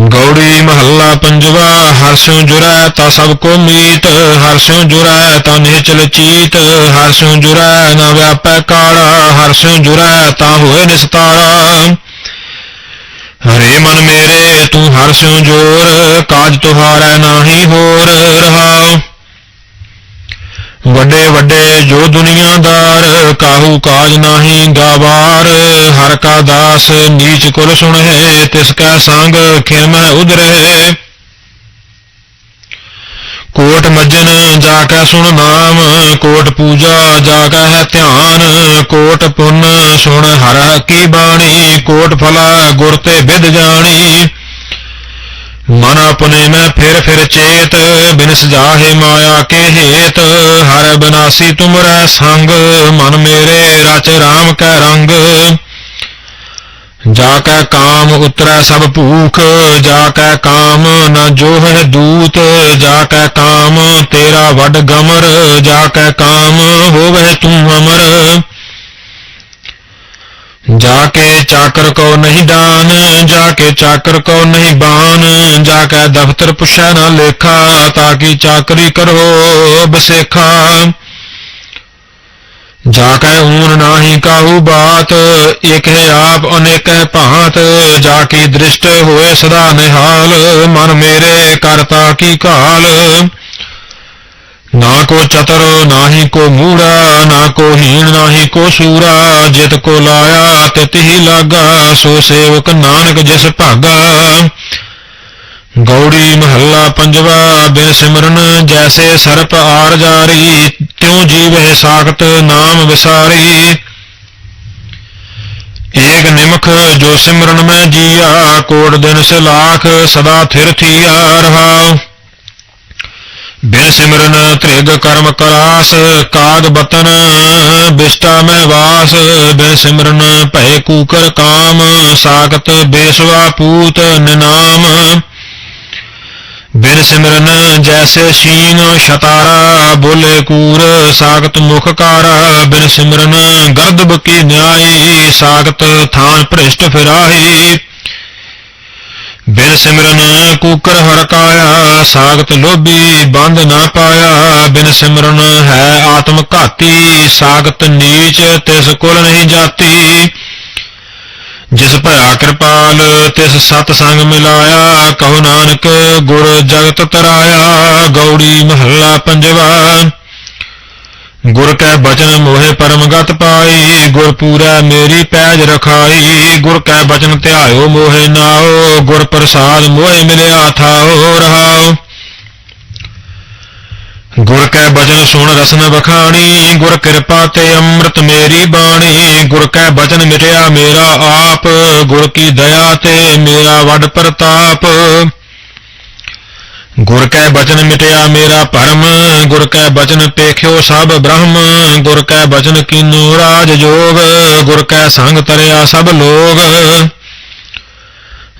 ਗੌੜੀ ਮਹੱਲਾ ਪੰਜਵਾ ਹਰਸਿਉ ਜੁਰੈ ਤਾ ਸਭ ਕੋ ਮੀਤ ਹਰਸਿਉ ਜੁਰੈ ਤਾ ਨਿਚਲ ਚੀਤ ਹਰਸਿਉ ਜੁਰੈ ਨਾ ਵਿਆਪੈ ਕਾਲਾ ਹਰਸਿਉ ਜੁਰੈ ਤਾ ਹੋਏ ਨਿਸਤਾਰਾ ਹਰੇ ਮਨ ਮੇਰੇ, ਤੂੰ ਹਰ ਹਰਸਿਉ ਜੋਰ, ਕਾਜ ਤੁਹਾਰੈ ਨਾਹੀ ਹੋਰ ਰਹਾਉ। ਵੱਡੇ ਵੱਡੇ ਜੋ ਦੁਨੀਆਦਾਰ, ਕਾਹੂ ਕਾਜ ਨਾਹੀ ਗਾਵਾਰ, ਹਰ ਕਾ ਦਾਸ ਨੀਚ ਕੁਲ ਸੁਣਹਿ, ਤਿਸ ਕੈ ਸੰਗ ਖਿਮੈ ਉਦਰੇ ਕੋਟ ਮੱਜਨ ਜਾ ਕੈ ਸੁਣ ਨਾਮ, ਕੋਟ ਪੂਜਾ ਜਾ ਕੈ ਹੈ ਧਿਆਨ, ਕੋਟ ਪੁੰਨ ਸੁਣ ਹਰ ਕੀ ਬਾਣੀ, ਕੋਟ ਫਲਾ ਗੁਰ ਤੇ ਵਿਦ ਜਾਣੀ। ਮਨ ਆਪਣੇ ਮੈਂ ਫਿਰ ਫਿਰ ਚੇਤ, ਬਿਨਸ ਜਾਹੇ ਮਾਇਆ ਕੇ ਹੇਤ, ਹਰ ਬਨਾਸੀ ਤੁਮਰੈ ਸੰਗ, ਮਨ ਮੇਰੇ ਰਚ ਰਾਮ ਕੈ ਰੰਗ। ਜਾ ਕੈ ਕਾਮ ਉਤਰੈ ਸਭ ਭੂਖ, ਜਾ ਕੈ ਕਾਮ ਨ ਜੋ ਹੈ ਦੂਤ, ਜਾ ਕੈ ਕਾਮ ਤੇਰਾ ਵੱਡ ਗਮਰ, ਜਾ ਕੈ ਕਾਮ ਹੋਵੇ ਤੂੰ ਅਮਰ। ਜਾ ਕੇ ਚਾਕਰ ਕੋ ਨਹੀਂ ਦਾਨ ਜਾ ਕੇ ਚਾਕਰ ਕੋ ਨਹੀਂ ਬਾਨ, ਜਾ ਕੇ ਦਫ਼ਤਰ ਪੁੱਛੈ ਨਾ ਲੇਖਾ, ਤਾਂ ਕਿ ਚਾਕਰੀ ਕਰੋ ਬਸੇਖਾ। ਜਾ ਕੈ ਊਨ ਨਾਹੀ ਕਾਹੂ ਬਾਤ ਇਕ ਹੈ ਆਪ ਅਨੇਕ ਭਾਂਤ, ਜਾ ਕੀ ਦ੍ਰਿਸ਼ਟ ਹੋਏ ਸਦਾ ਨਿਹਾਲ, ਮਨ ਮੇਰੇ ਕਰਤਾ ਕੀ ਕਾਲ। ਨਾ ਕੋ ਚਤਰ, ਨਾਹੀ ਕੋ ਮੂੜਾ, ਨਾ ਕੋ ਹੀਣ, ਨਾਹੀ ਕੋ ਸੂਰਾ, ਜਿਤ ਕੋ ਲਾਇਆ ਤਿਤ ਹੀ ਲਾਗਾ, ਸੋ ਸੇਵਕ ਨਾਨਕ ਜਿਸ ਭਾਗਾ। ਗੌੜੀ ਮਹੱਲਾ ਪੰਜਵਾ, ਬਿਨ ਸਿਮਰਨ ਜੈਸੇ ਸਰਪ ਆਰ ਜਾਰੀ ਤਿਉ ਜੀਵੈ ਸਾਖਤ ਨਾਮ ਵਿਸਾਰੀ? ਏਕ ਨਿਮਖ ਜੋ ਸਿਮਰਨ ਮੈਂ ਜੀਆ, ਕੋਟ ਦਿਨ ਸੇ ਲਾਖ ਸਦਾ ਥਿਰ ਥੀਆ ਰਹਾਉ। ਬਿਨ ਸਿਮਰਨ ਤ੍ਰਿਗ ਕਰਮ ਕਰਾਸ, ਕਾਗ ਬਤਨ ਬਿਸਟਾ ਮੈਂ ਵਾਸ। ਬਿਨ ਸਿਮਰਨ ਭੈ ਕੂਕਰ ਕਾਮ, ਸਾਖਤ ਬੇਸਵਾ ਪੂਤ ਨਿਨਾਮ। ਬਿਨ ਸਿਮਰਨ ਜੈਸੇ ਸ਼ੀਨ ਸ਼ਤਾਰਾ, ਬੋਲੇ ਕੂਰ ਸਾਖਤ ਮੁਖ ਕਾਰਾ ਬਿਨ ਸਿਮਰਨ ਗਰਦਬ ਕੀ ਨਿਆਈ, ਸਾਖਤ ਥਾਨ ਭ੍ਰਿਸ਼ਟ ਫਿਰਾਹੀ। ਬਿਨ ਸਿਮਰਨ ਕੂਕਰ ਹਰ ਕਾਇਆ ਸਾਖਤ ਲੋਭੀ ਬੰਧ ਨਾ ਪਾਇਆ। ਬਿਨ ਸਿਮਰਨ ਹੈ ਆਤਮ ਘਾਤੀ, ਸਾਖਤ ਨੀਚ ਤਿਸ ਕੋਲ ਨਹੀਂ ਜਾਤੀ। ਜਿਸ ਭਇਆ ਕਿਰਪਾਲ ਤਿਸ ਸਤ ਸੰਗ ਮਿਲਾਇਆ, ਕਹੋ ਨਾਨਕ ਗੁਰ ਜਗਤ ਤਰਾਇਆ, ਗੌੜੀ ਮਹੱਲਾ ਪੰਜਵਾ। ਗੁਰ ਕੈ ਬਚਨ ਮੋਹਿ ਪਰਮਗਤ ਪਾਈ, ਗੁਰ ਪੂਰਾ ਮੇਰੀ ਪੈਜ ਰਖਾਈ, ਗੁਰ ਕੈ ਬਚਨ ਧਿਆਇਓ ਮੋਹਿ ਨਾਓ, ਗੁਰ ਪ੍ਰਸਾਦ ਮੋਹਿ ਮਿਲਿਆ ਥਾਓ ਰਹਾਓ। ਗੁਰ ਕੈ ਬਚਨ ਸੁਣ ਰਸਨ ਬਖਾਣੀ ਗੁਰ ਕਿਰਪਾ ਤੇ ਅੰਮ੍ਰਿਤ ਮੇਰੀ ਬਾਣੀ। ਗੁਰ ਕੈ ਬਚਨ ਮਿਟਿਆ ਮੇਰਾ ਆਪ, ਗੁਰ ਕੀ ਦਇਆ ਤੇ ਮੇਰਾ ਵੱਡ ਪ੍ਰਤਾਪ। ਗੁਰ ਕੈ ਬਚਨ ਮਿਟਿਆ ਮੇਰਾ ਭਰਮ ਗੁਰ ਕੈ ਬਚਨ ਪੇਖਿਓ ਸਭ ਬ੍ਰਹਮ। ਗੁਰ ਕੈ ਬਚਨ ਕੀਨੋ ਰਾਜ ਜੋਗ, ਗੁਰ ਕੈ ਸੰਗ ਤਰਿਆ ਸਭ ਲੋਗ।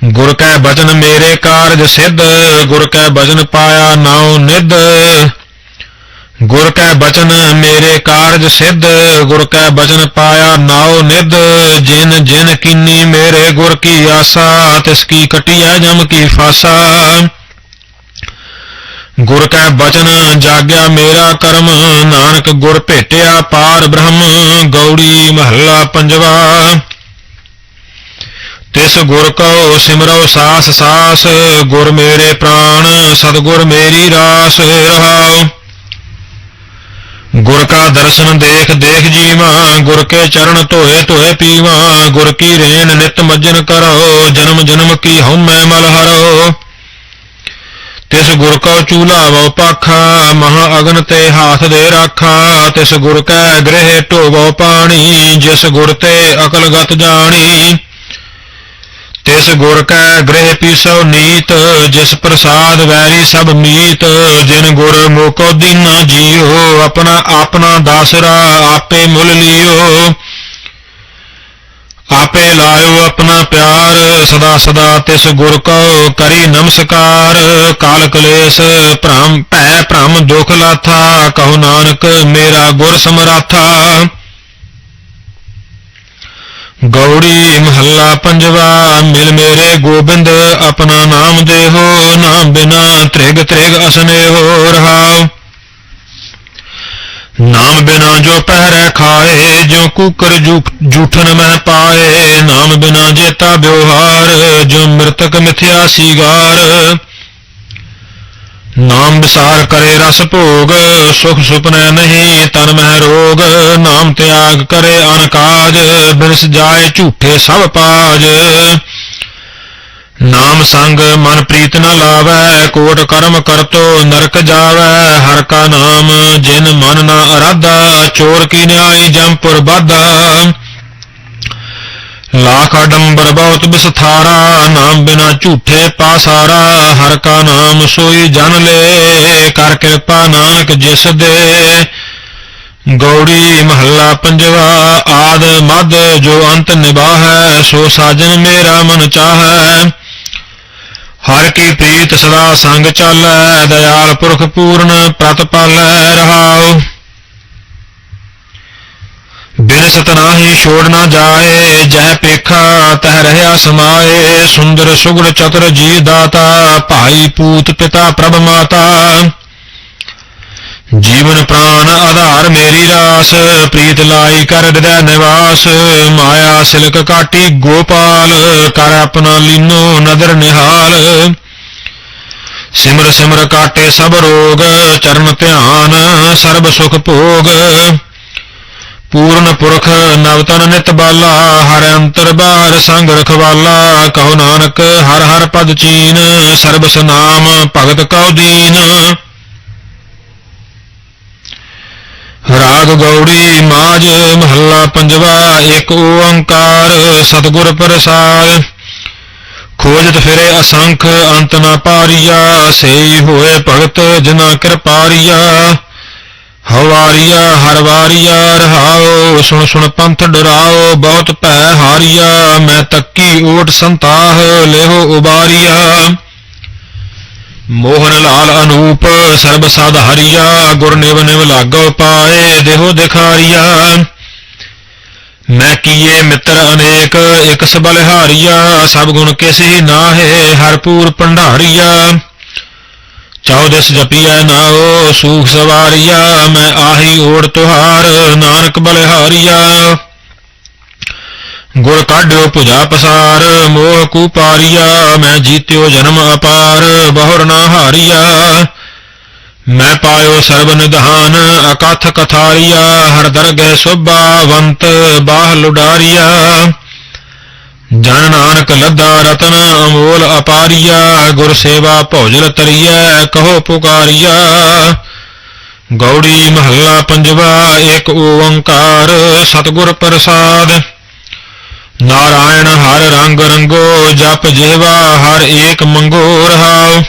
ਗੁਰ ਕੈ ਬਚਨ ਮੇਰੇ ਕਾਰਜ ਸਿੱਧ, ਗੁਰ ਕੈ ਬਚਨ ਪਾਇਆ ਨਾਉ ਨਿਧ। ਗੁਰ ਕੈ ਬਚਨ ਮੇਰੇ ਕਾਰਜ ਸਿੱਧ, ਗੁਰ ਕੈ ਬਚਨ ਪਾਇਆ ਨਾਉ ਨਿਧ, ਜਿਨ ਜਿਨ ਕੀਨੀ ਮੇਰੇ ਗੁਰ ਕੀ ਆਸਾ, ਤਿਸ ਕੀ ਕਟਿਆ ਜਮ ਕੀ ਫਾਸਾ। ਗੁਰ ਕੈ ਬਚਨ ਜਾਗਿਆ ਮੇਰਾ ਕਰਮ, ਨਾਨਕ ਗੁਰ ਭੇਟਿਆ ਪਾਰ ਬ੍ਰਹਮ, ਗੌੜੀ ਮਹੱਲਾ ਪੰਜਵਾ। ਤਿਸ ਗੁਰ ਕਉ ਸਿਮਰਉ ਸਾਸ ਸਾਸ, ਗੁਰ ਮੇਰੇ ਪ੍ਰਾਣ, ਸਤਗੁਰ ਮੇਰੀ ਰਾਸ ਰਹਾਉ। ਗੁਰ ਕਾ ਦਰਸ਼ਨ ਦੇਖ ਦੇਖ ਜੀਵਾਂ, ਗੁਰ ਕੇ ਚਰਨ ਧੋਏ ਧੋਏ ਪੀਵਾਂ, ਗੁਰ ਕੀ ਰੇਨ ਨਿਤ ਮਜਨ ਕਰੋ, ਜਨਮ ਜਨਮ ਕੀ ਹਉਮੈ ਮਲ ਹਰੋ। ਤਿਸ ਗੁਰ ਕਉ ਚੂਲਾ ਵਉ ਪਾਖਾ, ਮਹਾ ਅਗਨ ਤੇ ਹਾਥ ਦੇ ਰਾਖਾ, ਤਿਸ ਗੁਰ ਕੈ ਗ੍ਰਹਿ ਢੋਵੋ ਪਾਣੀ, ਜਿਸ ਗੁਰ ਤੇ ਅਕਲ ਗਤ ਜਾਣੀ। ਤਿਸ ਗੁਰ ਕੈ ਗ੍ਰਹਿ ਪੀਸੋ ਨੀਤ, ਜਿਸ ਪ੍ਰਸਾਦ ਵੈਰੀ ਸਭ ਮੀਤ, ਜਿਨ ਗੁਰ ਮੋਕੋ ਦੀਨਾ ਜੀਓ, ਆਪਣਾ ਆਪਣਾ ਦਾਸਰਾ ਆਪੇ ਮੁੱਲ ਲਿਓ। ਆਪੇ ਲਾਇਓ ਆਪਣਾ ਪਿਆਰ, ਸਦਾ ਸਦਾ ਤਿਸ ਗੁਰ ਕੋ ਕਰੀ ਨਮਸਕਾਰ। ਕਾਲ ਕਲੇਸ਼, ਭ੍ਰਮ ਭੈ ਭ੍ਰਮ ਦੁਖ ਲਾਥਾ, ਕਹੋ ਨਾਨਕ ਮੇਰਾ ਗੁਰ ਸਮਰਾਥਾ। ਗੌੜੀ ਮਹੱਲਾ ਪੰਜਵਾ, ਮਿਲ ਮੇਰੇ ਗੋਬਿੰਦ, ਆਪਣਾ ਨਾਮ ਦੇਹੋ, ਨਾਮ ਬਿਨਾ ਤ੍ਰਿਗ ਤ੍ਰਿਗ ਅਸਨੇ ਹੋ ਰਹਾਉ। ਨਾਮ ਬਿਨਾ ਜੋ ਪਹਿਰੈ ਖਾਏ, ਜੋ ਕੂਕਰ ਜੂਠਨ ਮਹਿ ਪਾਏ। ਨਾਮ ਬਿਨਾ ਜੇਤਾ ਬਿਵਹਾਰ ਜੋ ਮ੍ਰਿਤਕ ਮਿਥਿਆ ਸੀਗਾਰ ਨਾਮ ਵਿਸਾਰ ਕਰੇ ਰਸ ਭੋਗ, ਸੁਖ ਸੁਪਨੈ ਨਹੀਂ, ਤਨ ਮਹਿ ਰੋਗ, ਨਾਮ ਤਿਆਗ ਕਰੇ ਅਨਕਾਜ ਬਿਨਸ ਜਾਏ ਝੂਠੇ ਸਭ ਪਾਜ। ਨਾਮ ਸੰਗ ਮਨ ਪ੍ਰੀਤ ਨ ਲਾਵੈ, ਕੋਟ ਕਰਮ ਕਰਤੋ ਨਰਕ ਜਾਵੈ, ਹਰ ਕਾ ਨਾਮ ਜਿਨ ਮਨ ਨ ਅਰਾਧਾ, ਚੋਰ ਕੀ ਨਿਆਈ ਜੰਪੁਰ ਬਾਧਾ। ਲਾਖ ਅਡੰਬਰ ਬਹੁਤ ਬਿਸਥਾਰਾ ਨਾਮ ਬਿਨਾ ਝੂਠੇ ਪਾਸਾਰਾ, ਹਰ ਕਾ ਨਾਮ ਸੋਈ ਜਨ ਲੈ, ਕਰ ਕਿਰਪਾ ਨਾਨਕ ਜਿਸ ਦੇ। ਗੌੜੀ ਮਹੱਲਾ ਪੰਜਵਾ, ਆਦ ਮਦ ਜੋ ਅੰਤ ਨਿਬਾਹੈ ਸੋ ਸਾਜਨ ਮੇਰਾ ਮਨ ਚਾਹੈ। ਹਰ ਕੀ ਪ੍ਰੀਤ ਸਦਾ ਸੰਗ ਚਾਲੈ, ਦਇਆਲ ਪੁਰਖ ਪੂਰਨ ਪ੍ਰਤਪਾਲੈ ਰਹਾਉ। ਬਿਨ ਸਤਨਾਹੀ ਛੋੜ ਨਾ ਜਾਏ, ਜਹ ਪੇਖਾ ਤਹ ਰਹਿਆ ਸਮਾਏ, ਸੁੰਦਰ ਸੁਗੜ ਚਤੁਰ ਜੀ ਦਾਤਾ, ਭਾਈ ਪੂਤ ਪਿਤਾ ਪ੍ਰਭ ਮਾਤਾ। ਜੀਵਨ ਪ੍ਰਾਨ ਆਧਾਰ ਮੇਰੀ ਰਾਸ, ਪ੍ਰੀਤ ਲਾਈ ਕਰ ਹਿਰਦੈ ਨਿਵਾਸ। ਮਾਇਆ ਸਿਲਕ ਕਾਟੀ ਗੋਪਾਲ, ਕਰ ਆਪਣਾ ਲੀਨੋ ਨਦਰ ਨਿਹਾਲ। ਸਿਮਰ ਸਿਮਰ ਕਾਟੇ ਸਭ ਰੋਗ, ਚਰਨ ਧਿਆਨ ਸਰਬ ਸੁਖ ਭੋਗ। ਪੂਰਨ ਪੁਰਖ ਨਵਤਨ ਨਿਤ ਬਾਲਾ, ਹਰ ਅੰਤਰ ਬਾਰ ਸੰਗ ਰਖਵਾਲਾ। ਕਹੋ ਨਾਨਕ, ਹਰ ਹਰ ਪਦ ਚੀਨ ਸਰਬ ਸਨਾਮ ਭਗਤ ਕਉ ਦੀਨ। ਰਾਗ ਗੌੜੀ ਮਾਜ ਮਹੱਲਾ ਪੰਜਵਾ ਇੱਕ ਓੰਕਾਰ, ਸਤਿਗੁਰ ਪ੍ਰਸਾਦ। ਖੋਜਤ ਫਿਰੇ ਅਸੰਖ, ਅੰਤ ਨਾ ਪਾਰੀਆ, ਸੇਈ ਹੋਏ ਭਗਤ ਜਿਨਾ ਕਿਰਪਾਰੀਆ। ਹਵਾਰੀਆ ਹਰਵਾਰੀਆ ਰਹਾਓ, ਸੁਣ ਸੁਣ ਪੰਥ ਡਰਾਓ, ਬਹੁਤ ਭੈ ਹਾਰੀਆ, ਮੈਂ ਤੱਕੀ ਓਟ ਸੰਤਾਹ, ਲੇਹੋ ਉਬਾਰੀਆ। ਮੋਹਨ ਲਾਲ ਅਨੂਪ, ਸਰਬ ਸਦ ਹਰੀਆ, ਗੁਰ ਨਿਵ ਨਿਵ ਲਾਗੋ ਪਾਏ, ਦੇਹੋ ਦਿਖਾਰੀਆ। ਮੈਂ ਕੀਏ ਮਿੱਤਰ ਅਨੇਕ, ਇਕ ਸਬਲਿਹਾਰੀਆ ਸਭ ਗੁਣ ਕਿਸੀ ਨਾਹੇ ਹਰਪੂਰ ਭੰਡਾਰੀਆ। ਚੌਦਸ ਜਪੀਐ ਨਾਓ ਸੂਖ ਸਵਾਰੀਆ, ਮੈਂ ਆਹੀ ਓੜ ਤੁਹਾਰ, ਨਾਨਕ ਬਲਿਹਾਰੀਆ। ਗੁਰ ਕਾਢਿਓ ਭੁਜਾ ਪਸਾਰ, ਮੋਹ ਕੂ ਪਾਰੀਆ, ਮੈਂ ਜੀਤਿਓ ਜਨਮ ਅਪਾਰ, ਬਹੁਰ ਨਾ ਹਾਰੀਆ। ਮੈਂ ਪਾਇਓ ਸਰਬ ਨਿਧਾਨ, ਅਕਥ ਕਥਾਰੀਆ, ਹਰ ਦਰਗਹਿ ਸੁਭਾਵੰਤ ਬਾਹ ਲੁਡਾਰੀਆ। ਜਨ ਨਾਨਕ ਲੱਦਾ ਰਤਨ, ਅਮੋਲ ਅਪਾਰੀਆ, ਗੁਰ ਸੇਵਾ ਭੋਜਲ ਤਰੀਐ, ਕਹੋ ਪੁਕਾਰੀਆ ਗੌੜੀ ਮਹੱਲਾ ਪੰਜਵਾ, ਏਕ ਓੰਕਾਰ, ਸਤਿਗੁਰ ਪ੍ਰਸਾਦ। ਨਾਰਾਇਣ ਹਰ ਰੰਗ ਰੰਗੋ, ਜਪ ਜੇਵਾ ਹਰ ਏਕ ਮੰਗੋ ਰਹਾਉ।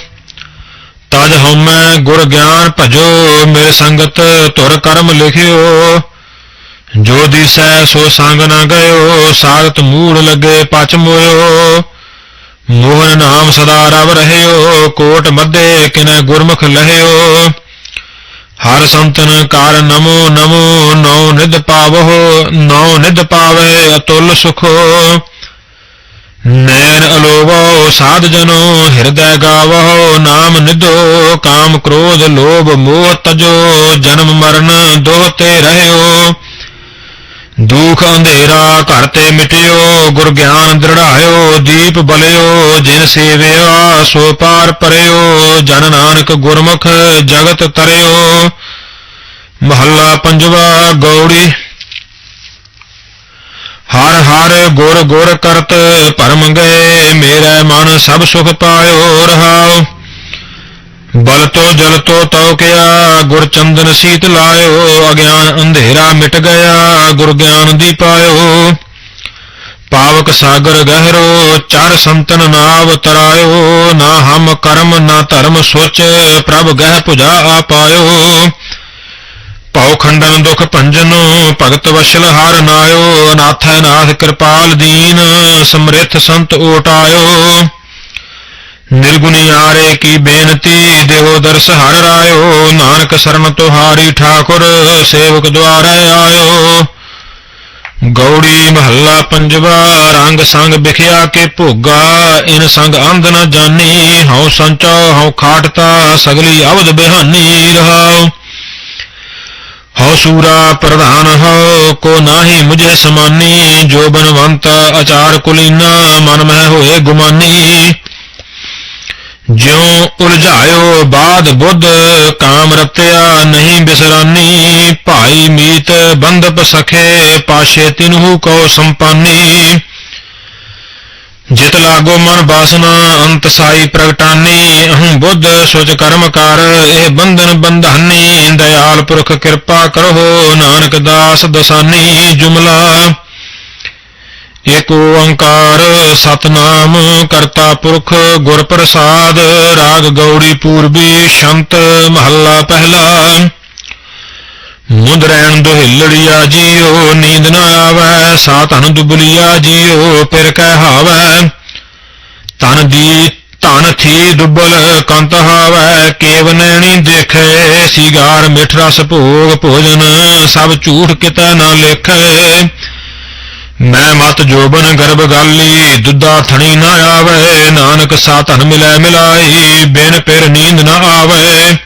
ਤਜ ਹਉਮੈ ਗੁਰ ਗਿਆਨ ਭਜੋ ਮੇਰੇ ਸੰਗਤ ਤੁਰ ਕਰਮ ਲਿਖਿਓ। ਜੋ ਦਿਸੈ ਸੋ ਸੰਗ ਨਾ ਗਇਓ ਸਾਗਤ ਮੂੜ ਲਗੇ ਪਚ ਮੋਇਓ। ਮੋਹਨ ਨਾਮ ਸਦਾ ਰਵ ਰਹਿਓ, ਕੋਟ ਮੱਧੇ ਕਿਨੈ ਗੁਰਮੁਖ ਲਹਿਓ। ਹਰ ਸੰਤਨ ਕਾਰ ਨਮੋ ਨਮੋ ਨਉ ਨਿਧ ਪਾਵੋ ਨਉ ਨਿਧ ਪਾਵੇ ਅਤੁਲ ਸੁਖੋ। ਨੈਣ ਅਲੋਵੋ, ਸਾਧ ਜਨੋ, ਹਿਰਦੈ ਗਾਵੋ ਨਾਮ ਨਿਧੋ, ਕਾਮ ਕ੍ਰੋਧ ਲੋਭ ਮੋਹ ਤਜੋ, ਜਨਮ ਮਰਨ ਦੋਹ ਤੇ ਰਹਿਓ। ਦੁਖ ਅੰਧੇਰਾ ਘਰ ਤੇ ਮਿਟਿਓ, ਗੁਰ ਗਿਆਨ ਦ੍ਰਿੜਾਇਓ, ਦੀਪ ਬਲਿਓ, ਜਿਨ ਸੇਵਿਆ ਸੋ ਪਾਰ ਪਰਿਓ, ਜਨ ਨਾਨਕ ਗੁਰਮੁਖ ਜਗਤ ਤਰਿਓ। ਮਹੱਲਾ ਪੰਜਵਾ, ਗੌੜੀ। ਹਰ ਹਰ ਗੁਰ ਗੁਰ ਕਰਤ ਪਰਮ ਗਏ, ਮੇਰਾ ਮਨ ਸਭ ਸੁਖ ਪਾਇਓ, ਰਹਾਓ। ਬਲਤੋ ਜਲਤੋ ਜਲ ਤੋ ਤਉ ਕਿਆ, ਗੁਰ ਚੰਦਨ ਸੀਤ ਲਾਇਓ, ਅਗਿਆਨ ਅੰਧੇਰਾ ਮਿਟ ਗਿਆ, ਗੁਰ ਗਿਆਨ ਦੀ ਪਾਇਓ। ਪਾਵਕ ਸਾਗਰ ਗਹਿਰੋ ਚਰ ਸੰਤਨ ਨਾਵ ਤਰਾਇਓ, ਨਾ ਹਮ ਕਰਮ, ਨਾ ਧਰਮ ਸੋਚ, ਪ੍ਰਭ ਗਹਿ ਪੁਜਾ ਆ ਪਾਇਓ ਭਉ ਖੰਡਨ ਦੁਖ ਭੰਜਨ, ਭਗਤ ਵਸ਼ਲ ਹਰ ਨਾਇਓ ਅਨਾਥੈ ਨਾਥ ਕਿਰਪਾਲ ਦੀਨ ਸਮ੍ਰਿਥ ਸੰਤ ਓਟਾਇਓ। ਨਿਰਗੁਣੀ ਆਰੇ ਕੀ ਬੇਨਤੀ ਦੇਵੋ ਦਰਸ ਹਰ ਰਾਇਓ। ਨਾਨਕ ਸਰਨ ਤੁਹਾਰੀ ਠਾਕੁਰ, ਸੇਵਕ ਦੁਆਰੇ ਆਇਓ। ਗੌੜੀ ਮਹੱਲਾ ਪੰਜਵਾ, ਰੰਗ ਸੰਗ ਵਿਖਿਆ ਕੇ ਭੋਗਾ। ਇਨ ਸੰਗ ਅੰਧ ਨ ਜਾਣੀ ਹਉ ਸੰਚਾ, ਹਉ ਖਾਟਤਾ, ਸਗਲੀ ਅਵਧ ਬਿਹਾਨੀ ਰਹਾਉ। ਹਉ ਸੂਰਾ ਪ੍ਰਧਾਨ ਹਉ, ਕੋ ਨਾਹੀ ਮੁਝੇ ਸਮਾਨੀ। ਜੋ ਬਨਵੰਤ ਅਚਾਰ ਕੁਲੀਨਾ, ਮਨ ਮਹਿ ਹੋਏ ਗੁਮਾਨੀ। ਜਿਉ ਉਲਝਾਇਓ ਬਾਦ ਬੁੱਧ, ਕਾਮ ਰਤਿਆ ਨਹੀਂ ਬਿਸਰਾਨੀ। ਭਾਈ ਮੀਤ ਬੰਧਪ ਸਖੇ, ਪਾਸ਼ੇ ਤਿਨਹੂ ਕੋ ਸੰਪਾਨੀ। ਜਿਤ ਲਾਗੋ ਮਨ ਬਾਸਨਾ, ਅੰਤ ਸਾਈ ਪ੍ਰਗਟਾਨੀ। ਅਹੰ ਬੁੱਧ ਸੁਚ ਕਰਮ ਕਰ, ਇਹ ਬੰਧਨ ਬੰਧਾਨੀ। ਦਇਆਲ ਪੁਰਖ ਕਿਰਪਾ ਕਰੋ ਨਾਨਕ ਦਾਸ ਦਸਾਨੀ। ਜੁਮਲਾ ਏਕ ਓੰਕਾਰ ਸਤਨਾਮ ਕਰਤਾ ਪੁਰਖ ਗੁਰ ਪ੍ਰਸਾਦ ਰਾਗ ਗੌੜੀ ਪੂਰਬੀ ਸ਼ੰਤ ਮਹੱਲਾ ਪਹਿਲਾ। ਮੁੰਦ ਰਹਿਣ ਜੀਓ, ਨੀਂਦ ਨਾ ਆਵੈ ਸਾ ਧਨ ਦੁਬਲੀਆ ਜੀਓ ਫਿਰ ਕਹਿ ਹਾਵੈ। ਤਨ ਦੀ, ਧਨ ਥੀ ਦੁਬਲ ਕੰਤ ਹਾਵੈ, ਕੇਵ ਨੈਣੀ ਦੇਖੇ, ਸਿਗਾਰ ਮਿਠ ਰਸ ਭੋਗ ਭੋਜਨ, ਸਭ ਝੂਠ ਕਿਤੈ ਨਾ ਲੇਖੇ। ਮੈਂ ਮਤ ਜੋਬਨ ਗਰਭ ਗਾਲੀ ਦੁੱਧਾ ਥਣੀ ਨਾ ਆਵੇ, ਨਾਨਕ ਸਾ ਧਨ ਮਿਲੈ ਮਿਲਾਈ, ਬਿਨ ਪਿਰ ਨੀਂਦ ਨਾ ਆਵੇ।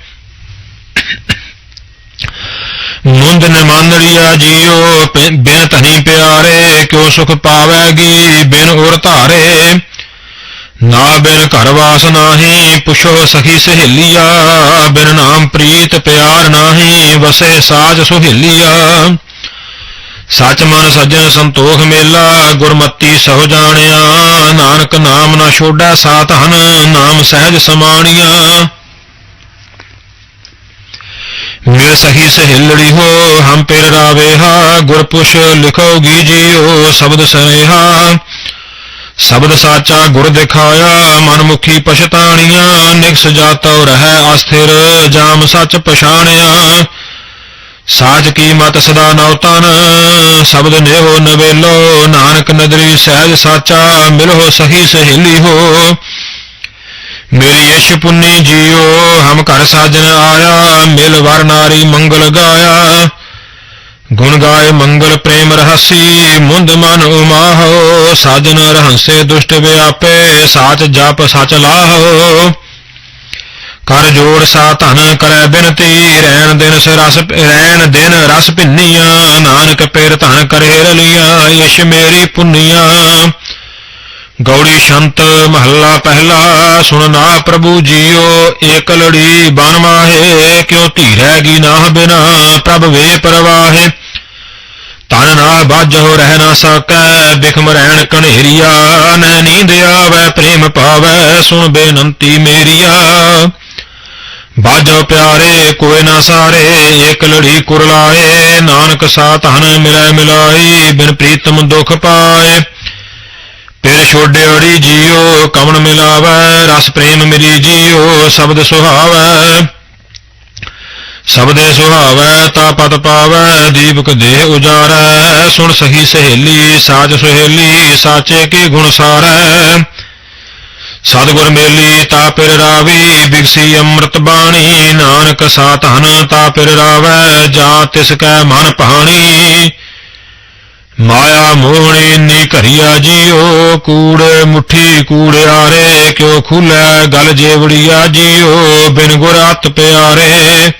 ਮੁੰਦ ਨ ਮਾਨੜੀਆ ਜੀਓ ਬਿਨ ਧਨੀ ਪਿਆਰੇ, ਕਿਉ ਸੁਖ ਪਾਵੇਗੀ ਬਿਨ ਉਰ ਧਾਰੇ। ਨਾ ਬਿਨ ਘਰ ਵਾਸ ਨਾਹੀ, ਪੁਛੋ ਸਖੀ ਸਹੇਲੀਆ, ਬਿਨ ਨਾਮ ਪ੍ਰੀਤ ਪਿਆਰ ਨਾਹੀ, ਵਸੇ ਸਾਜ ਸੁਹੇਲੀਆ। ਸਚ ਮਨ ਸੱਜਣ ਸੰਤੋਖ ਮੇਲਾ, ਗੁਰਮਤੀ ਸਹੁ ਜਾਣਿਆ। ਨਾਨਕ ਨਾਮ ਨਾ ਛੋੜੈ ਹਨ, ਨਾਮ ਸਹਿਜ ਸਮਾਣੀਆਂ। ਮਿਲ ਸਖੀ ਸਹੇਲੜੀ ਹੋ, ਹਮ ਪਿਰ ਰਾਵੇਹਾ ਗੁਰਪੁਸ਼ ਲਿਖੋਗੀ ਜੀਓ ਸ਼ਬਦ ਸਨੇਹਾ। ਸ਼ਬਦ ਸਾਚਾ ਗੁਰ ਦਿਖਾਇਆ, ਮਨ ਮੁਖੀ ਪਛਤਾਣੀਆਂ। ਨਿਕਸ ਜਾਤੋ ਰਹਿ ਅਸਥਿਰ, ਜਾਮ ਸੱਚ ਪਛਾਣਿਆ। ਸਾਚ ਕੀ ਮਤ ਸਦਾ ਨਉ ਤਨ, ਸ਼ਬਦ ਨੇਹੋ ਨਵੇਲੋ ਨਾਨਕ ਨਦਰੀ ਸਹਿਜ ਸਾਚਾ, ਮਿਲੋ ਸਹੀ ਸਹੇਲੀ ਹੋ। ਮੇਰੀ ਯਸ਼ ਪੁੰਨੀ ਜੀਓ, ਹਮ ਘਰ ਸਾਜਨ ਆਇਆ, ਮਿਲ ਵਰ ਨਾਰੀ ਮੰਗਲ ਗਾਇਆ। ਗੁਣ ਗਾਏ ਮੰਗਲ ਪ੍ਰੇਮ ਰਹਸੀ, ਮੁੰਦ ਮਨ ਉਮਾਹੋ, ਸਾਜਨ ਰਹੰਸੇ ਦੁਸ਼ਟ ਵਿਆਪੇ, ਸਾਚ ਜਪ ਸਚ ਲਾਹੋ। ਕਰ ਜੋੜ ਸਾ ਧਨ ਕਰੈ ਬਿਨਤੀ ਰੈਣ ਦਿਨ ਸ ਰਸ ਰਹਿਣ ਦਿਨ ਰਸ ਭਿੰਨੀਆਂ, ਨਾਨਕ ਪੇਰ ਧਨ ਕਰੇ ਰਲੀਆਂ ਯਸ਼ ਮੇਰੀ ਪੁੰਨੀਆਂ। ਗੌੜੀ ਸ਼ੰਤ ਮਹੱਲਾ ਪਹਿਲਾ, ਸੁਣ ਨਾ ਪ੍ਰਭੂ ਜੀਓ, ਏਕ ਲੜੀ ਬਨ ਮਾਹੇ, ਕਿਉ ਧੀਰੈਗੀ ਨਾਹ ਬਿਨਾ, ਪ੍ਰਭ ਵੇ ਪਰਵਾਹੇ। ਤਨ ਨਾ ਬਾਝੋ ਰਹਿ ਨਾ ਸਕੈ, ਬਿਖਮ ਰਹਿਣ ਕਨੇਰੀਆ, ਨੈ ਨੀਂਦ ਆਵੈ, ਪ੍ਰੇਮ ਪਾਵੈ, ਸੁਣ ਬੇਨੰਤੀ ਮੇਰੀਆ। ਬਾਜੋ ਪਿਆਰੇ ਕੋਇ ਨਾ ਸਾਰੇ ਏਕ ਲੜੀ ਕੁਰਲਾਏ ਨਾਨਕ ਸਾ ਧਨ ਮਿਲੈ ਮਿਲਾਈ, ਬਿਨ ਪ੍ਰੀਤਮ ਦੁਖ ਪਾਏ। ਫਿਰ ਛੋਡਿਓੜੀ ਜੀਓ ਕਮਣ ਮਿਲਾਵੈ, ਰਸ ਪ੍ਰੇਮ ਮਿਲੀ ਜੀਓ, ਸ਼ਬਦ ਸੁਹਾਵੈ। ਸ਼ਬਦੇ ਸੁਹਾਵੈ, ਤਾ ਪਤ ਪਾਵੈ, ਦੀਪਕ ਦੇਹ ਉਜਾਰੈ। ਸੁਣ ਸਹੀ ਸਹੇਲੀ, ਸਾਜ ਸੁਹੇਲੀ, ਸਾਚੇ ਕੀ ਗੁਣ ਸਾਰੈ। ਸਤਿਗੁਰ ਮੇਲੀ ਤਾ ਪਿਰ ਰਾਵੀ ਬਿਗਸੀ ਅੰਮ੍ਰਿਤ ਬਾਣੀ, ਨਾਨਕ ਸਾ ਧਨ ਤਾ ਪਿਰ ਰਾਵੈ, ਜਾਂ ਤਿਸ ਕੈ ਮਨ ਪਹਾਣੀ ਮਾਇਆ ਮੋਹਣੀ ਨੀ ਘਰੀਆ ਜੀਓ, ਕੂੜੇ ਮੁਠੀ ਕੂੜਿਆਰੇ ਕਿਉ ਖੁੱਲੈ ਗਲ ਜੇਵੜੀਆ ਜੀਓ, ਬਿਨ ਗੁਰ ਪਿਆਰੇ।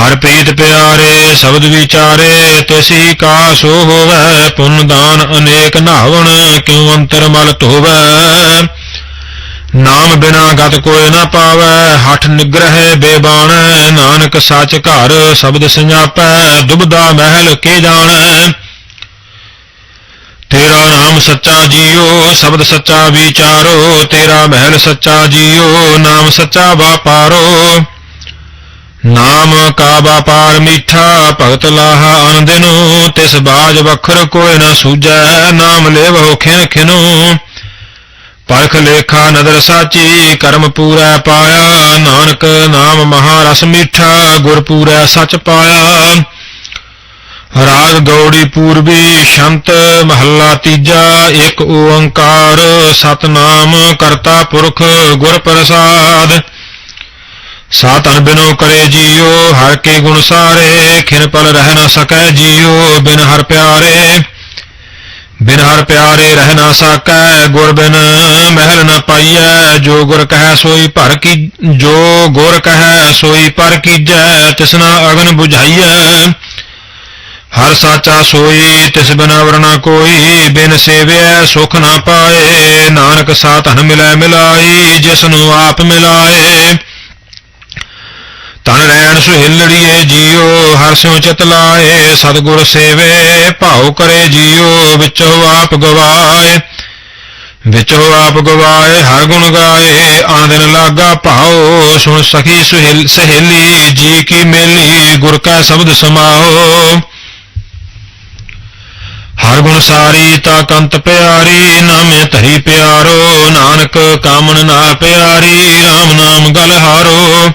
ਹਰ ਪ੍ਰੀਤ ਪਿਆਰੇ, ਸ਼ਬਦ ਵਿਚਾਰੇ, ਤਿਸੀ ਕਾ ਸੋ ਹੋਵੈ, ਪੁੰਨ ਦਾਨ ਅਨੇਕ ਨਾਵਣ, ਕਿਉ ਅੰਤਰ ਮਲ ਧੋਵੈ। ਨਾਮ ਬਿਨਾ ਗਤ ਕੋਇ ਨਾ ਪਾਵੈ, ਹਠ ਨਿਗ੍ਰਹਿ ਬੇਬਾਣੈ, ਨਾਨਕ ਸੱਚ ਘਰ ਸ਼ਬਦ ਸੰਜਾਪੈ, ਦੁਬਦਾ ਮਹਿਲ ਕੇ ਜਾਣੈ? ਤੇਰਾ ਨਾਮ ਸੱਚਾ ਜੀਓ, ਸ਼ਬਦ ਸੱਚਾ ਵਿਚਾਰੋ, ਤੇਰਾ ਮਹਿਲ ਸੱਚਾ ਜੀਓ, ਨਾਮ ਸੱਚਾ ਵਾਪਾਰੋ। ਨਾਮ ਕਾ ਵਾਪਾਰ ਮੀਠਾ, ਭਗਤ ਲਾਹਾ ਆਨੰਦਿਨੋ ਤਿਸ ਬਾਜ ਵਖਰ ਕੋਇ ਨਾ ਸੂਜੈ, ਨਾਮ ਲੇਵੋ ਖਿਨ ਖਿਨੋ। ਪਰਖ ਲੇਖਾ ਨਦਰ ਸਾਚੀ, ਕਰਮ ਪੂਰਾ ਪਾਇਆ, ਨਾਨਕ ਨਾਮ ਮਹਾ ਰਸ ਮੀਠਾ, ਗੁਰ ਪੂਰਾ ਸਚ ਪਾਇਆ। ਰਾਗ ਗੌੜੀ ਪੂਰਬੀ ਸ਼ੰਤ ਮਹੱਲਾ ਤੀਜਾ, ਇੱਕ ਓੰਕਾਰ ਸਤਨਾਮ ਕਰਤਾ ਪੁਰਖ ਗੁਰ ਪ੍ਰਸਾਦ। ਸਾਤਨ ਬਿਨੋ ਕਰੇ ਜੀਓ, ਹਰ ਕੇ ਗੁਣ ਸਾਰੇ, ਖਿਨ ਪਲ ਰਹਿ ਨਾ ਸਕੈ ਜੀਉ ਬਿਨ ਹਰ ਪਿਆਰੇ। ਬਿਨ ਹਰ ਪਿਆਰੇ ਰਹਿ ਨਾ ਸਕੈ, ਗੁਰ ਬਿਨ ਮਹਿਲ ਨ ਪਾਈਐ, ਜੋ ਗੁਰ ਕਹੈ ਸੋਈ ਭਰ ਕੀ, ਜੋ ਗੁਰ ਕਹੈ ਸੋਈ ਪਰ ਕੀਜੈ ਤਿਸਨਾ ਅਗਨ 부ਝਾਈਐ ਹਰ ਸਾਚਾ ਸੋਈ, ਤਿਸ ਬਿਨ ਵਰਨਾ ਕੋਈ, ਬਿਨ ਸੇਵਿਐ ਸੁਖ ਨਾ ਪਾਏ, ਨਾਨਕ ਸਾਧਨ ਮਿਲੈ ਮਿਲਾਈ ਜਿਸ ਨੂੰ ਆਪ ਮਿਲਾਏ। ਤਨ ਰੈਣ ਸੁਹਿਲੜੀਏ ਜੀਉ ਹਰ ਸਿਉ ਚਿਤ ਲਾਏ, ਸਤਿਗੁਰ ਸੇਵੇ, ਭਾਉ ਕਰੇ ਜੀਉ ਵਿੱਚੋ ਆਪ ਗਵਾਏ। ਵਿੱਚੋ ਆਪ ਗਵਾਏ, ਹਰ ਗੁਣ ਗਾਏ ਆਨ ਲਾਗਾ ਭਾਉ, ਸੁਣ ਸਖੀ ਸੁਹਿਲ, ਸਹੇਲੀ, ਜੀ ਕੀ ਮੇਲੀ, ਗੁਰ ਕਾ ਸ਼ਬਦ ਸਮਾਓ। ਹਰ ਗੁਣ ਸਾਰੀ ਤਾ ਕੰਤ ਪਿਆਰੀ, ਨਾਮੇ ਧਰੀ ਪਿਆਰੋ, ਨਾਨਕ ਕਾਮਣ ਨਾ ਪਿਆਰੀ RAM ਨਾਮ ਗਲ ਹਾਰੋ।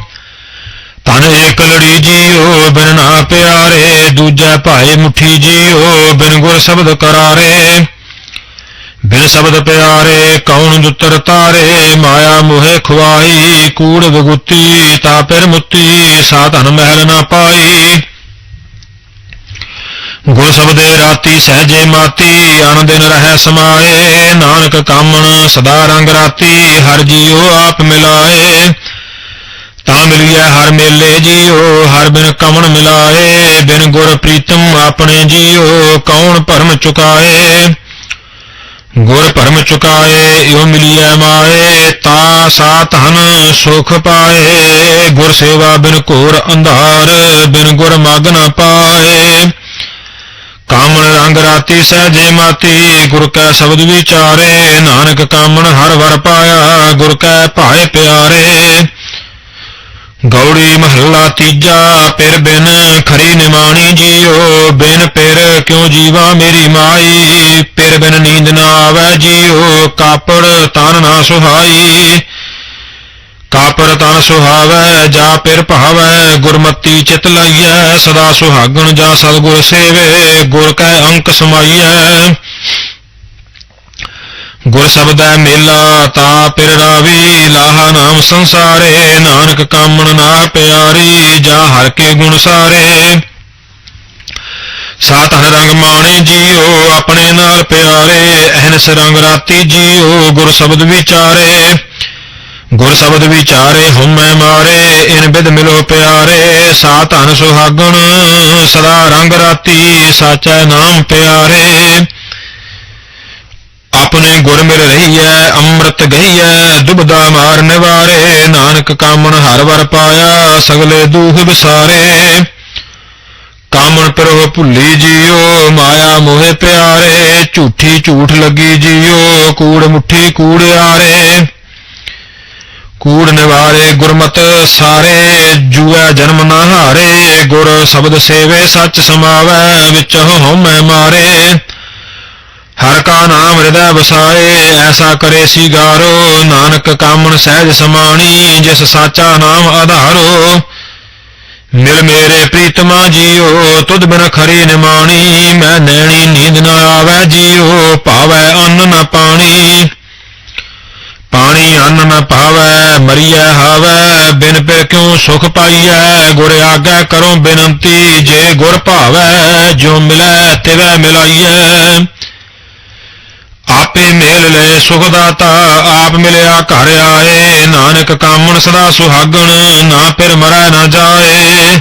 ਤਨ ਏਕ ਲੜੀ ਜੀਓ, ਬਿਨ ਨਾ ਪਿਆਰੇ, ਦੂਜੈ ਭਾਏ ਮੁਠੀ ਜੀਓ, ਬਿਨ ਗੁਰ ਸ਼ਬਦ ਕਰਾਰੇ। ਬਿਨ ਸ਼ਬਦ ਪਿਆਰੇ, ਕੌਣ ਦੁਤਰ ਤਾਰੇ, ਮਾਇਆ ਮੋਹਿ ਖੁਆਈ, ਕੂੜ ਵਿਗੁਤੀ, ਤਾ ਪਿਰ ਮੁੱਤੀ ਸਾਧਨ ਮਹਿਲ ਨਾ ਪਾਈ। ਗੁਰ ਸ਼ਬਦੇ ਰਾਤੀ ਸਹਜੇ ਮਾਤੀ ਅਨ ਦਿਨ ਰਹਿ ਸਮਾਏ। ਨਾਨਕ ਕਾਮਣ ਸਦਾ ਰੰਗ ਰਾਤੀ, ਹਰ ਜੀਉ ਆਪ ਮਿਲਾਏ। ਤਾਂ ਮਿਲਿਆ ਹਰ ਮੇਲੇ ਜੀਓ, ਹਰ ਬਿਨ ਕਮਣ ਮਿਲਾਏ, ਬਿਨ ਗੁਰ ਪ੍ਰੀਤਮ ਆਪਣੇ ਜੀਓ, ਕੌਣ ਭਰਮ ਚੁਕਾਏ? ਗੁਰ ਭਰਮ ਚੁਕਾਏ, ਇਉ ਮਿਲਿਆ ਮਾਏ, ਤਾ ਸਾ ਧਨ ਸੁਖ ਪਾਏ। ਗੁਰ ਸੇਵਾ ਬਿਨ ਘੋਰ ਅੰਧਾਰ, ਬਿਨ ਗੁਰ ਮਗ ਨ ਪਾਏ। ਕਾਮਣ ਰੰਗ ਰਾਤੀ ਸਹਜੇ ਮਾਤੀ, ਗੁਰ ਕੈ ਸ਼ਬਦ ਵਿਚਾਰੇ, ਨਾਨਕ ਕਾਮਣ ਹਰ ਵਰ ਪਾਇਆ, ਗੁਰ ਕੈ ਭਾਏ ਪਿਆਰੇ। ਗੌੜੀ ਮਹੱਲਾ ਤੀਜਾ ਪਿਰ ਬਿਨ ਖਰੀ ਨਿਮਾਣੀ ਜੀਓ, ਬਿਨ ਪਿਰ ਕਿਉ ਜੀਵਾ ਮੇਰੀ ਮਾਈ? ਪਿਰ ਬਿਨ ਨੀਂਦ ਨਾ ਆਵੈ ਜੀਓ, ਕਾਪੜ ਤਨ ਨਾ ਸੁਹਾਈ। ਕਾਪੜ ਤਨ ਸੁਹਾਵੈ, ਜਾ ਪਿਰ ਭਾਵੈ, ਗੁਰਮਤੀ ਚਿਤ ਲਾਈਐ, ਸਦਾ ਸੁਹਾਗਣ ਜਾ ਸਤਿਗੁਰ ਸੇਵੇ, ਗੁਰ ਕੈ ਅੰਕ ਸਮਾਈਐ। ਗੁਰ ਸ਼ਬਦੈ ਮੇਲਾ, ਤਾ ਪਿਰ ਰਾਵੀ, ਲਾਹਾ ਨਾਮ ਸੰਸਾਰੇ, ਨਾਨਕ ਕਾਮਣ ਨਾ ਪਿਆਰੀ, ਜਾ ਹਰ ਕੇ ਗੁਣ ਸਾਰੇ। ਸਾਤ ਹਰ ਰੰਗ ਮਾਣੇ ਜੀਓ, ਆਪਣੇ ਨਾਲ ਪਿਆਰੇ, ਅਹਨਸ ਰੰਗ ਰਾਤੀ ਜੀਓ, ਗੁਰ ਸ਼ਬਦ ਵਿਚਾਰੇ। ਗੁਰ ਸ਼ਬਦ ਵਿਚਾਰੇ ਹਉਮੈ ਮਾਰੇ, ਇਨ ਬਿਦ ਮਿਲੋ ਪਿਆਰੇ। ਸਾ ਧਨ ਸੁਹਾਗਣ, ਸਦਾ ਰੰਗ ਰਾਤੀ, ਸਾਚੈ ਨਾਮ ਪਿਆਰੇ। ਆਪਣੇ ਗੁਰ ਮਿਲ ਰਹੀਐ, ਅੰਮ੍ਰਿਤ ਗਈਐ, ਦੁਬਦਾ ਮਾਰ ਨਿਵਾਰੇ, ਨਾਨਕ ਕਾਮਣ ਹਰ ਵਰ ਪਾਇਆ, ਸਗਲੇ ਦੂਖ ਵਿਸਾਰੇ। ਕਾਮਣ ਪਰੋ ਭੁੱਲੀ ਜੀਓ, ਮਾਇਆ ਮੋਹਿ ਪਿਆਰੇ, ਝੂਠੀ ਝੂਠ ਲੱਗੀ ਜੀਓ, ਕੂੜ ਮੁੱਠੀ ਕੂੜਿਆਰੇ ਕੂੜ ਨਿਵਾਰੇ ਗੁਰਮਤ ਸਾਰੇ, ਜੂਐ ਜਨਮ ਨਾ ਹਾਰੇ, ਗੁਰ ਸ਼ਬਦ ਸੇਵੇ ਸੱਚ ਸਮਾਵੈ, ਵਿੱਚ ਹਉਮੈ ਮਾਰੇ। ਹਰ ਕਾ ਨਾਮ ਹਿਰਦੈ ਵਸਾਏ, ਐਸਾ ਕਰੇ ਸਿਗਾਰੋ। ਨਾਨਕ ਕਾਮਣ ਸਹਿਜ ਸਮਾਣੀ, ਜਿਸ ਸਾਚਾ ਨਾਮ ਆਧਾਰੋ। ਮਿਲ ਮੇਰੇ ਪ੍ਰੀਤਮਾ ਜੀਓ, ਤੁਧ ਬਿਨ ਖਰੀ ਨਿਮਾਣੀ। ਮੈਂ ਨੈਣੀ ਨੀਂਦ ਨਾ ਆਵੈ ਜੀਓ, ਭਾਵੈ ਅੰਨ ਨਾ ਪਾਣੀ। ਪਾਣੀ ਅੰਨ ਨਾ ਪਾਵੈ ਮਰੀਐ ਹਾਵੈ। ਬਿਨ ਪਿਰ ਕਿਉ ਸੁਖ ਪਾਈਐ? ਗੁਰ ਆਗੈ ਕਰੋ ਬੇਨੰਤੀ, ਜੇ ਗੁਰ ਭਾਵੈ, ਜੋ ਮਿਲੈ ਤਿਵੈ ਮਿਲਾਈਐ। ਆਪੇ ਮੇਲ ਲੈ, ਸੁਖ ਦਾਤਾ ਆਪ ਮਿਲਿਆ ਘਰ ਆਏ। ਨਾਨਕ ਕਾਮਣ ਸਦਾ ਸੁਹਾਗਣ, ਨਾ ਫਿਰ ਮਰੈ ਨਾ ਜਾਏ।